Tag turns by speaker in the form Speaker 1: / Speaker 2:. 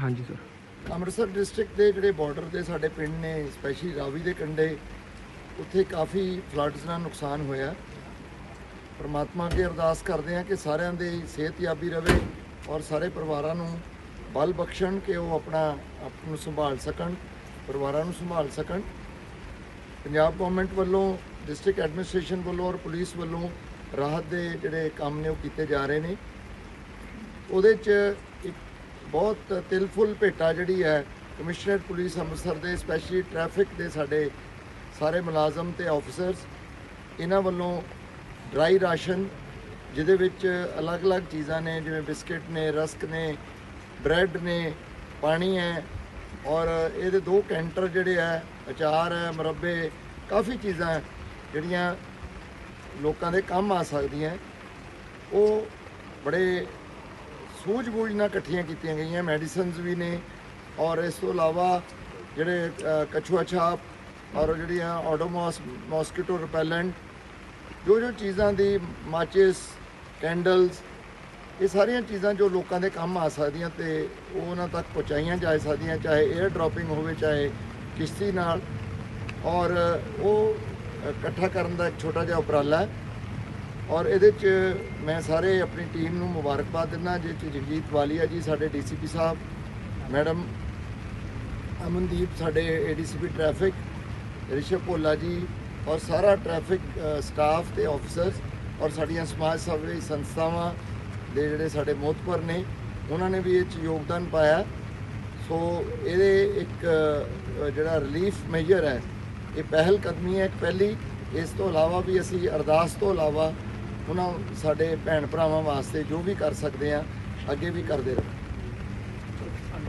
Speaker 1: ਹਾਂਜੀ sir
Speaker 2: Amritsar district ਦੇ ਜਿਹੜੇ ਬਾਰਡਰ ਦੇ ਸਾਡੇ ਪਿੰਡ ਨੇ ਸਪੈਸ਼ਲੀ ਰਾਵੀ ਦੇ ਕੰਢੇ, ਉੱਥੇ ਕਾਫੀ ਫਲੱਡਸ ਨਾਲ ਨੁਕਸਾਨ ਹੋਇਆ ਪਰਮਾਤਮਾ ਅੱਗੇ ਅਰਦਾਸ ਕਰਦੇ ਹਾਂ ਕਿ ਸਾਰਿਆਂ ਦੀ ਸਿਹਤਯਾਬੀ ਰਵੇ ਔਰ ਸਾਰੇ ਪਰਿਵਾਰਾਂ ਨੂੰ ਬਲ ਬਖਸ਼ਣ ਕਿ ਉਹ ਆਪਣਾ ਆਪ ਨੂੰ ਸੰਭਾਲ ਸਕਣ, ਪਰਿਵਾਰਾਂ ਨੂੰ ਸੰਭਾਲ ਸਕਣ। ਪੰਜਾਬ ਗਵਰਨਮੈਂਟ ਵੱਲੋਂ ਡਿਸਟ੍ਰਿਕਟ ਐਡਮਿਨਿਸਟ੍ਰੇਸ਼ਨ ਵੱਲੋਂ ਔਰ ਪੁਲਿਸ ਵੱਲੋਂ ਰਾਹਤ ਦੇ ਜਿਹੜੇ ਕੰਮ ਨੇ ਉਹ ਕੀਤੇ ਜਾ ਰਹੇ ਨੇ। ਉਹਦੇ 'ਚ ਬਹੁਤ ਤਿਲਫੁਲ ਭੇਟਾ ਜਿਹੜੀ ਹੈ, ਕਮਿਸ਼ਨਰ ਪੁਲਿਸ ਅੰਮ੍ਰਿਤਸਰ ਦੇ ਸਪੈਸ਼ਲੀ ਟ੍ਰੈਫਿਕ ਦੇ ਸਾਡੇ ਸਾਰੇ ਮੁਲਾਜ਼ਮ ਤੇ ਆਫੀਸਰਸ ਇਹਨਾਂ ਵੱਲੋਂ ਡਰਾਈ ਰਾਸ਼ਨ ਜਿਹਦੇ ਵਿੱਚ ਅਲੱਗ-ਅਲੱਗ ਚੀਜ਼ਾਂ ਨੇ, ਜਿਵੇਂ ਬਿਸਕਟ ਨੇ, ਰਸਕ ਨੇ, ਬ੍ਰੈਡ ਨੇ, ਪਾਣੀ ਹੈ ਔਰ ਇਹਦੇ ਦੋ ਕੈਂਟਰ ਜਿਹੜੇ ਆ ਅਚਾਰ ਹੈ, ਮੁਰੱਬੇ, ਕਾਫੀ ਚੀਜ਼ਾਂ ਜਿਹੜੀਆਂ ਲੋਕਾਂ ਦੇ ਕੰਮ ਆ ਸਕਦੀਆਂ। ਉਹ ਬੜੇ ਸੂਝ-ਬੂਝ ਨਾਲ ਇਕੱਠੀਆਂ ਕੀਤੀਆਂ ਗਈਆਂ ਮੈਡੀਸਿਨਸ ਵੀ ਨੇ ਔਰ ਇਸ ਤੋਂ ਇਲਾਵਾ ਜਿਹੜੇ ਅ, ਕਛੂਆ ਛਾਪ ਔਰ ਜਿਹੜੀਆਂ ਆਡੋਮੋਸ ਮੋਸਕੀਟੋ ਰਿਪੈਲੈਂਟ ਜੋ ਜੋ ਚੀਜ਼ਾਂ ਦੀ ਮਾਚਿਸ ਕੈਂਡਲਸ ਇਹ ਸਾਰੀਆਂ ਚੀਜ਼ਾਂ ਜੋ ਲੋਕਾਂ ਦੇ ਕੰਮ ਆ ਸਕਦੀਆਂ ਤੇ ਉਹ ਉਹਨਾਂ ਤੱਕ ਪਹੁੰਚਾਈਆਂ ਜਾ ਸਕਦੀਆਂ ਚਾਹੇ 에ਅਰ ਡ੍ਰੌਪਿੰਗ ਹੋਵੇ ਚਾਹੇ ਕਿਸ਼ਤੀ ਨਾਲ ਔਰ ਉਹ ਇਕੱਠਾ ਕਰਨ ਦਾ ਇੱਕ ਛੋਟਾ ਜਿਹਾ ਉਪਰਾਲਾ ਹੈ। ਔਰ ਇਹਦੇ 'ਚ ਮੈਂ ਸਾਰੇ ਆਪਣੀ ਟੀਮ ਨੂੰ ਮੁਬਾਰਕਬਾਦ ਦਿੰਦਾ ਜਿਸ 'ਚ ਜਗਜੀਤ ਵਾਲੀਆ ਜੀ ਸਾਡੇ ਡੀਸੀਪੀ ਸਾਹਿਬ, ਮੈਡਮ ਅਮਨਦੀਪ ਸਾਡੇ ਏਡੀਸੀਪੀ ਟ੍ਰੈਫਿਕ, ਰਿਸ਼ਵ ਭੋਲਾ ਜੀ ਔਰ ਸਾਰਾ ਟ੍ਰੈਫਿਕ ਸਟਾਫ ਤੇ ਆਫੀਸਰਸ ਔਰ ਸਾਡੀਆਂ ਸਮਾਜ ਸੇਵੀ ਸੰਸਥਾਵਾਂ ਦੇ ਜਿਹੜੇ ਸਾਡੇ ਮੋਹਤਪਰ ਨੇ, ਉਹਨਾਂ ਨੇ ਵੀ ਇਹ 'ਚ ਯੋਗਦਾਨ ਪਾਇਆ। ਸੋ ਇਹਦੇ ਇੱਕ ਜਿਹੜਾ ਰਿਲੀਫ ਮੇਜਰ ਹੈ, ਇਹ ਪਹਿਲ ਕਦਮੀ ਹੈ ਇੱਕ ਪਹਿਲੀ। ਇਸ ਤੋਂ ਇਲਾਵਾ ਵੀ ਅਸੀਂ ਅਰਦਾਸ ਤੋਂ ਇਲਾਵਾ ਉਹਨਾਂ ਸਾਡੇ ਭੈਣ ਭਰਾਵਾਂ ਵਾਸਤੇ ਜੋ ਵੀ ਕਰ ਸਕਦੇ ਆ ਅੱਗੇ ਵੀ ਕਰਦੇ ਰਹੋ।